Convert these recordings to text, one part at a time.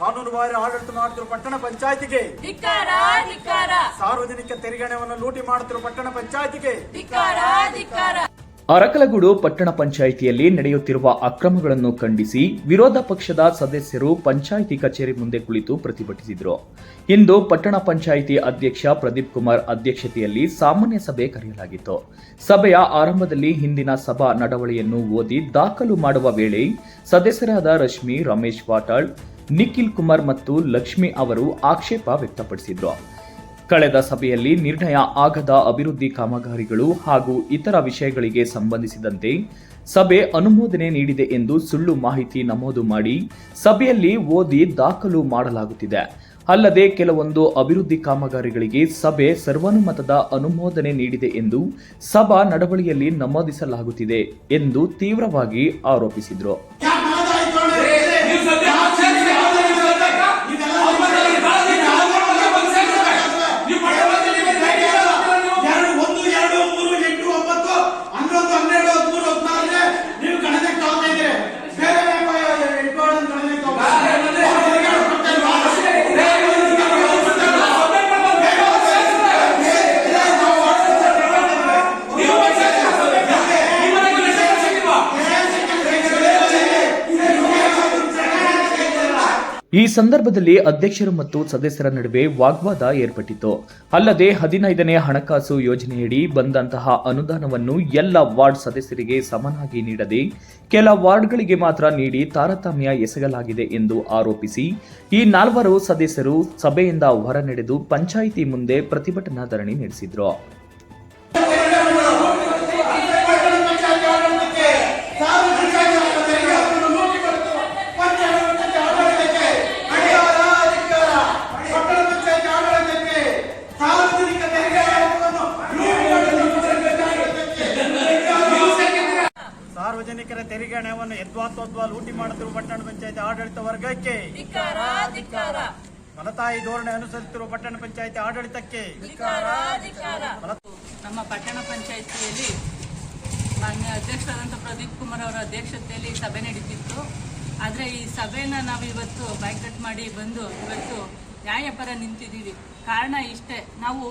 ಕಾನೂನು ಬಾಹಿರ ಆಡಳಿತ ಮಾಡುತ್ತಿರುವ ಪಟ್ಟಣ ಪಂಚಾಯತಿಗೆ. ಧಿಕ್ಕಾರ ಧಿಕ್ಕಾರ. ಸಾರ್ವಜನಿಕ ತೆರಿಗೆ ಹಣವನ್ನು ಲೂಟಿ ಮಾಡುತ್ತಿರುವ ಪಟ್ಟಣ ಪಂಚಾಯತಿಗೆ. ಧಿಕ್ಕಾರ ಧಿಕ್ಕಾರ. ಅರಕಲಗೂಡು ಪಟ್ಟಣ ಪಂಚಾಯಿತಿಯಲ್ಲಿ ನಡೆಯುತ್ತಿರುವ ಅಕ್ರಮಗಳನ್ನು ಖಂಡಿಸಿ ವಿರೋಧ ಪಕ್ಷದ ಸದಸ್ಯರು ಪಂಚಾಯಿತಿ ಕಚೇರಿ ಮುಂದೆ ಕುಳಿತು ಪ್ರತಿಭಟಿಸಿದರು. ಇಂದು ಪಟ್ಟಣ ಪಂಚಾಯಿತಿ ಅಧ್ಯಕ್ಷ ಪ್ರದೀಪ್ ಕುಮಾರ್ ಅಧ್ಯಕ್ಷತೆಯಲ್ಲಿ ಸಾಮಾನ್ಯ ಸಭೆ ಕರೆಯಲಾಗಿತ್ತು. ಸಭೆಯ ಆರಂಭದಲ್ಲಿ ಹಿಂದಿನ ಸಭಾ ನಡವಳಿಯನ್ನು ಓದಿ ದಾಖಲು ಮಾಡುವ ವೇಳೆ ಸದಸ್ಯರಾದ ರಶ್ಮಿ ರಮೇಶ್ ವಾಟಾಳ್ ನಿಖಿಲ್ ಕುಮಾರ್ ಮತ್ತು ಲಕ್ಷ್ಮಿ ಅವರು ಆಕ್ಷೇಪ ವ್ಯಕ್ತಪಡಿಸಿದ್ರು. ಕಳೆದ ಸಭೆಯಲ್ಲಿ ನಿರ್ಣಯ ಆಗದ ಅಭಿವೃದ್ಧಿ ಕಾಮಗಾರಿಗಳು ಹಾಗೂ ಇತರ ವಿಷಯಗಳಿಗೆ ಸಂಬಂಧಿಸಿದಂತೆ ಸಭೆ ಅನುಮೋದನೆ ನೀಡಿದೆ ಎಂದು ಸುಳ್ಳು ಮಾಹಿತಿ ನಮೂದು ಮಾಡಿ ಸಭೆಯಲ್ಲಿ ಓದಿ ದಾಖಲು ಮಾಡಲಾಗುತ್ತಿದೆ. ಅಲ್ಲದೆ ಕೆಲವೊಂದು ಅಭಿವೃದ್ಧಿ ಕಾಮಗಾರಿಗಳಿಗೆ ಸಭೆ ಸರ್ವಾನುಮತದ ಅನುಮೋದನೆ ನೀಡಿದೆ ಎಂದು ಸಭಾ ನಡವಳಿಯಲ್ಲಿ ನಮೂದಿಸಲಾಗುತ್ತಿದೆ ಎಂದು ತೀವ್ರವಾಗಿ ಆರೋಪಿಸಿದರು. ಈ ಸಂದರ್ಭದಲ್ಲಿ ಅಧ್ಯಕ್ಷರು ಮತ್ತು ಸದಸ್ಯರ ನಡುವೆ ವಾಗ್ವಾದ ಏರ್ಪಟ್ಟಿತು ಅಲ್ಲದೆ ಹದಿನೈದನೇ ಹಣಕಾಸು ಯೋಜನೆಯಡಿ ಬಂದಂತಹ ಅನುದಾನವನ್ನು ಎಲ್ಲ ವಾರ್ಡ್ ಸದಸ್ಯರಿಗೆ ಸಮನಾಗಿ ನೀಡದೆ ಕೆಲ ವಾರ್ಡ್ಗಳಿಗೆ ಮಾತ್ರ ನೀಡಿ ತಾರತಮ್ಯ ಎಸಗಲಾಗಿದೆ ಎಂದು ಆರೋಪಿಸಿ, ಈ ನಾಲ್ವರು ಸದಸ್ಯರು ಸಭೆಯಿಂದ ಹೊರ ನಡೆದು ಪಂಚಾಯಿತಿ ಮುಂದೆ ಪ್ರತಿಭಟನಾ ಧರಣಿ ನಡೆಸಿದ್ರು ಸಾರ್ವಜನಿಕ ತೆರಿಗೆ ಹಣವನ್ನು ಸಾರ್ವಜನಿಕರ ತೆರಿಗೆ ಹಣವನ್ನು ಯದ್ವಾತ್ವದ್ವಾ ಲೂಟಿ ಮಾಡುತ್ತಿರುವ ಪಟ್ಟಣ ಪಂಚಾಯತಿ ಆಡಳಿತ ವರ್ಗಕ್ಕೆ? ಮಲತಾಯಿ ಧೋರಣೆ ಅನುಸರಿಸುತ್ತಿರುವ ಪಟ್ಟಣ ಪಂಚಾಯತಿ ಆಡಳಿತಕ್ಕೆ? ನಮ್ಮ ಪಟ್ಟಣ ಪಂಚಾಯತಿಯಲ್ಲಿ ಮಾನ್ಯ ಅಧ್ಯಕ್ಷರಾದಂಥ ಪ್ರದೀಪ್ ಕುಮಾರ್ ಅವರ ಅಧ್ಯಕ್ಷತೆಯಲ್ಲಿ ಸಭೆ ನಡೀತಿತ್ತು. ಆದರೆ ಈ ಸಭೆನ ನಾವು ಇವತ್ತು ಬ್ಯಾಕಟ್ ಮಾಡಿ ಬಂದು ಇವತ್ತು ನ್ಯಾಯಪರ ನಿಂತಿದ್ದೀವಿ. ಕಾರಣ ಇಷ್ಟೇ. ನಾವು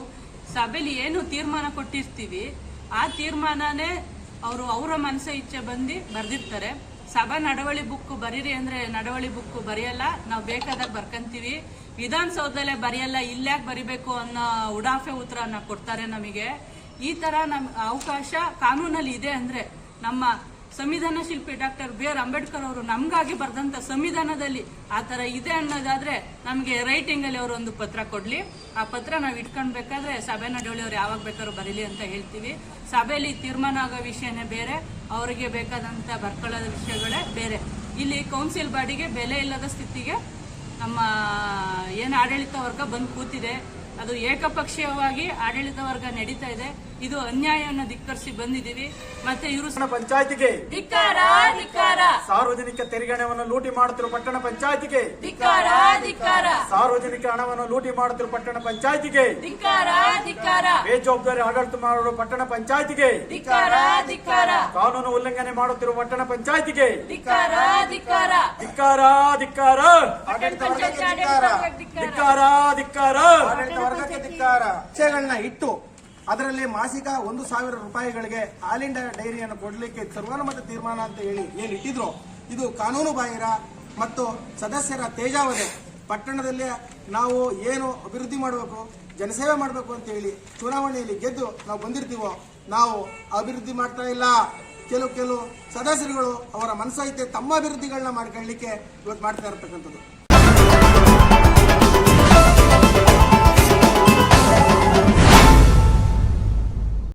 ಸಭೆಯಲ್ಲಿ ಏನು ತೀರ್ಮಾನ ಕೊಟ್ಟಿರ್ತೀವಿ ಆ ತೀರ್ಮಾನನೇ ಅವರು ಅವರ ಮನಸ್ಸ ಇಚ್ಛೆ ಬಂದು ಬರೆದಿರ್ತಾರೆ. ಸಭಾ ನಡವಳಿ ಬುಕ್ ಬರೀರಿ ಅಂದ್ರೆ ನಡವಳಿ ಬುಕ್ ಬರೆಯಲ್ಲ, ನಾವು ಬೇಕಾದಾಗ ಬರ್ಕಂತೀವಿ. ವಿಧಾನಸೌಧದಲ್ಲೇ ಬರೆಯಲ್ಲ, ಇಲ್ಯಾಕೆ ಬರಿಬೇಕು ಅನ್ನೋ ಉಡಾಫೆ ಉತ್ತರನ ಕೊಡ್ತಾರೆ ನಮಗೆ. ಈ ತರ ನಮ್ ಅವಕಾಶ ಕಾನೂನಲ್ಲಿ ಇದೆ ಅಂದ್ರೆ ನಮ್ಮ ಸಂವಿಧಾನ ಶಿಲ್ಪಿ ಡಾಕ್ಟರ್ ಬಿ ಆರ್ ಅಂಬೇಡ್ಕರ್ ಅವರು ನಮಗಾಗಿ ಬರೆದಂತ ಸಂವಿಧಾನದಲ್ಲಿ ಆ ತರ ಇದೆ ಅನ್ನೋದಾದ್ರೆ ನಮಗೆ ರೈಟಿಂಗ್ ಅಲ್ಲಿ ಅವರು ಒಂದು ಪತ್ರ ಕೊಡ್ಲಿ. ಆ ಪತ್ರ ನಾವು ಇಟ್ಕೊಳ್ಬೇಕಾದ್ರೆ ಸಭೆ ನಡವಳಿ ಅವ್ರು ಯಾವಾಗ ಬೇಕಾದ್ರು ಬರೀಲಿ ಅಂತ ಹೇಳ್ತೀವಿ. ಸಭೆಯಲ್ಲಿ ತೀರ್ಮಾನ ಆಗೋ ವಿಷಯನೇ ಬೇರೆ, ಅವರಿಗೆ ಬೇಕಾದಂತ ಬರ್ಕೊಳ್ಳೋದ ವಿಷಯಗಳೇ ಬೇರೆ. ಇಲ್ಲಿ ಕೌನ್ಸಿಲ್ ಬಾಡಿಗೆ ಬೆಲೆ ಇಲ್ಲದ ಸ್ಥಿತಿಗೆ ನಮ್ಮ, ಏನು ಆಡಳಿತ ವರ್ಗ ಬಂದು ಕೂತಿದೆ. ಅದು ಏಕಪಕ್ಷೀಯವಾಗಿ ಆಡಳಿತ ವರ್ಗ ನಡೀತಾ ಇದೆ. ಇದು ಅನ್ಯಾಯವನ್ನು ಧಿಕ್ಕರಿಸಿ ಬಂದಿದ್ದೀವಿ. ಮತ್ತೆ ಇವರು ಪಂಚಾಯತಿಗೆ ಧಿಕ್ಕಾರ ಧಿಕ್ಕಾರ. ಸಾರ್ವಜನಿಕ ತೆರಿಗೆ ಹಣವನ್ನು ಲೂಟಿ ಮಾಡುತ್ತಿರುವ ಪಟ್ಟಣ ಪಂಚಾಯತಿಗೆ ಧಿಕ್ಕಾರ ಧಿಕ್ಕಾರ. ಸಾರ್ವಜನಿಕ ಹಣವನ್ನು ಲೂಟಿ ಮಾಡುತ್ತಿರುವ ಪಟ್ಟಣ ಪಂಚಾಯತಿಗೆ ಧಿಕ್ಕಾರ ಧಿಕ್ಕಾರ. ಬೇಜವಾಬ್ದಾರಿ ಆಡಳಿತ ಮಾಡುವ ಪಟ್ಟಣ ಪಂಚಾಯತಿಗೆ ಧಿಕ್ಕಾರ ಧಿಕ್ಕಾರ. ಕಾನೂನು ಉಲ್ಲಂಘನೆ ಮಾಡುತ್ತಿರುವ ಪಟ್ಟಣ ಪಂಚಾಯತಿಗೆ ಧಿಕ್ಕಾರ ಧಿಕ್ಕಾರ. ಧಿಕ್ಕಾರ ಧಿಕ್ಕಾರ. ಆಡಳಿತ ಧಿಕ್ಕಾರ ಧಿಕ್ಕಾರ. ಆಡಳಿತ ವರ್ಗಕ್ಕೆ ಧಿಕ್ಕಾರ. ವಿಷಯಗಳನ್ನ ಇಟ್ಟು ಅದರಲ್ಲಿ ಮಾಸಿಕ ಒಂದು ಸಾವಿರ ರೂಪಾಯಿಗಳಿಗೆ ಆಲ್ ಇಂಡಿಯಾ ಡೈರಿಯನ್ನು ಕೊಡಲಿಕ್ಕೆ ಸರ್ವಾನುಮತ ತೀರ್ಮಾನ ಅಂತ ಹೇಳಿ ಏನು ಇಟ್ಟಿದ್ರು ಇದು ಕಾನೂನು ಬಾಹಿರ ಮತ್ತು ಸದಸ್ಯರ ತೇಜಾವಧಿ. ಪಟ್ಟಣದಲ್ಲಿ ನಾವು ಏನು ಅಭಿವೃದ್ಧಿ ಮಾಡಬೇಕು ಜನಸೇವೆ ಮಾಡಬೇಕು ಅಂತ ಹೇಳಿ ಚುನಾವಣೆಯಲ್ಲಿ ಗೆದ್ದು ನಾವು ಬಂದಿರ್ತೀವೋ ನಾವು ಅಭಿವೃದ್ಧಿ ಮಾಡ್ತಾ ಇಲ್ಲ. ಕೆಲವು ಕೆಲವು ಸದಸ್ಯರುಗಳು ಅವರ ಮನಸ್ಸೈತೆ ತಮ್ಮ ಅಭಿವೃದ್ಧಿಗಳನ್ನ ಮಾಡ್ಕೊಳ್ಳಿಕ್ಕೆ ಇವತ್ತು ಮಾಡ್ತಾ ಇರತಕ್ಕಂಥದ್ದು.